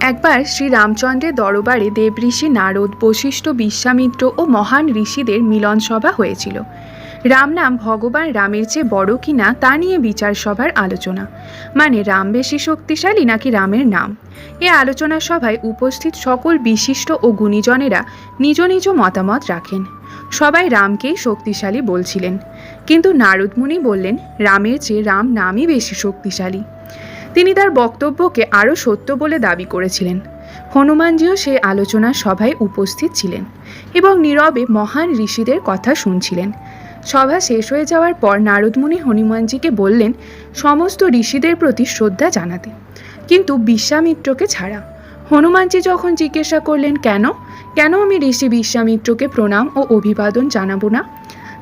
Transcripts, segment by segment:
একবার শ্রী রামচন্দ্রের দরবারে দেবঋষি নারদ, বশিষ্ঠ বিশ্বামিত্র ও মহান ঋষিদের মিলন সভা হয়েছিল। রাম নাম ভগবান রামের চেয়ে বড় কিনা তা নিয়ে বিচার সভার আলোচনা। মানে রাম বেশি শক্তিশালী নাকি রামের নাম? এ আলোচনা সভায় উপস্থিত সকল বিশিষ্ট ও গুণীজনেরা নিজ নিজ মতামত রাখেন। সবাই রামকেই শক্তিশালী বলছিলেন। কিন্তু নারদমুনি বললেন, রামের চেয়ে রাম নামই বেশি শক্তিশালী। তিনি তার বক্তব্যকে আরও সত্য বলে দাবি করেছিলেন। হনুমানজিও সেই আলোচনা সভায় উপস্থিত ছিলেন এবং নীরবে মহান ঋষিদের কথা শুনছিলেন। সভা শেষ হয়ে যাওয়ার পর নারদমুনি হনুমানজিকে বললেন, সমস্ত ঋষিদের প্রতি শ্রদ্ধা জানাতে। কিন্তু বিশ্বামিত্রকে ছাড়া হনুমানজি যখন জিজ্ঞাসা করলেন, কেন? কেন আমি ঋষি বিশ্বামিত্রকে প্রণাম ও অভিবাদন জানাব না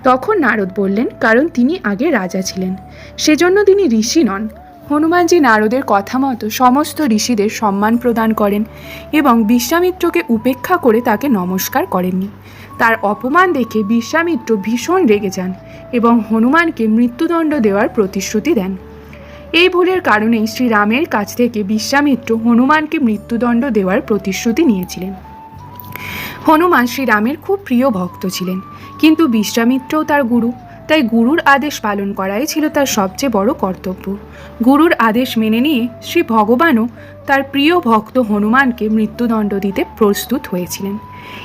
তখন নারদ বললেন, কারণ তিনি আগে রাজা ছিলেন। সেজন্য তিনি ঋষি নন। হনুমানজি নারদের কথা মতো সমস্ত ঋষিদের সম্মান প্রদান করেন এবং বিশ্বামিত্রকে উপেক্ষা করে তাকে নমস্কার করেননি। তার অপমান দেখে বিশ্বামিত্র ভীষণ রেগে যান এবং হনুমানকে মৃত্যুদণ্ড দেওয়ার প্রতিশ্রুতি দেন। এই ভুলের কারণেই শ্রীরামের কাছ থেকে বিশ্বামিত্র হনুমানকে মৃত্যুদণ্ড দেওয়ার প্রতিশ্রুতি নিয়েছিলেন। হনুমান শ্রীরামের খুব প্রিয় ভক্ত ছিলেন, কিন্তু বিশ্বামিত্রও তার গুরু। তাই গুরুর আদেশ পালন করাই ছিল তার সবচেয়ে বড় কর্তব্য। গুরুর আদেশ মেনে নিয়ে শ্রী ভগবানও তার প্রিয় ভক্ত হনুমানকে মৃত্যুদণ্ড দিতে প্রস্তুত হয়েছিলেন।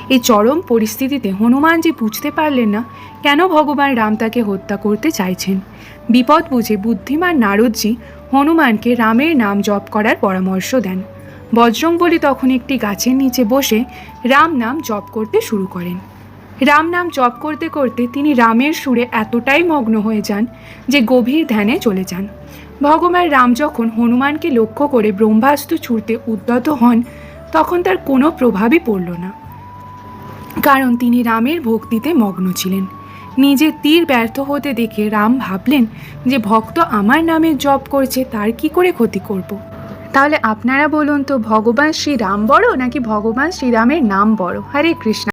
এই চরম পরিস্থিতিতে হনুমানজি বুঝতে পারলেন না, কেন ভগবান রাম তাকে হত্যা করতে চাইছেন? বিপদ বুঝে বুদ্ধিমান নারদজি হনুমানকে রামের নাম জপ করার পরামর্শ দেন। বজরংবলী তখন একটি গাছের নিচে বসে রাম নাম জপ করতে শুরু করেন। রাম নাম জপ করতে করতে তিনি রামের সুরে এতটাই মগ্ন হয়ে যান যে গভীর ধ্যানে চলে যান। ভগবান রাম যখন হনুমানকে লক্ষ্য করে ব্রহ্মাস্ত্র ছুঁড়তে উদ্যত হন, তখন তার কোনো প্রভাবই পড়ল না। কারণ তিনি রামের ভক্তিতে মগ্ন ছিলেন। নিজের তীর ব্যর্থ হতে দেখে রাম ভাবলেন যে, ভক্ত আমার নামে জপ করছে, তার কি করে ক্ষতি করব। তাহলে আপনারা বলুন তো, ভগবান শ্রীরাম বড় নাকি ভগবান শ্রীরামের নাম বড়? হরে কৃষ্ণ।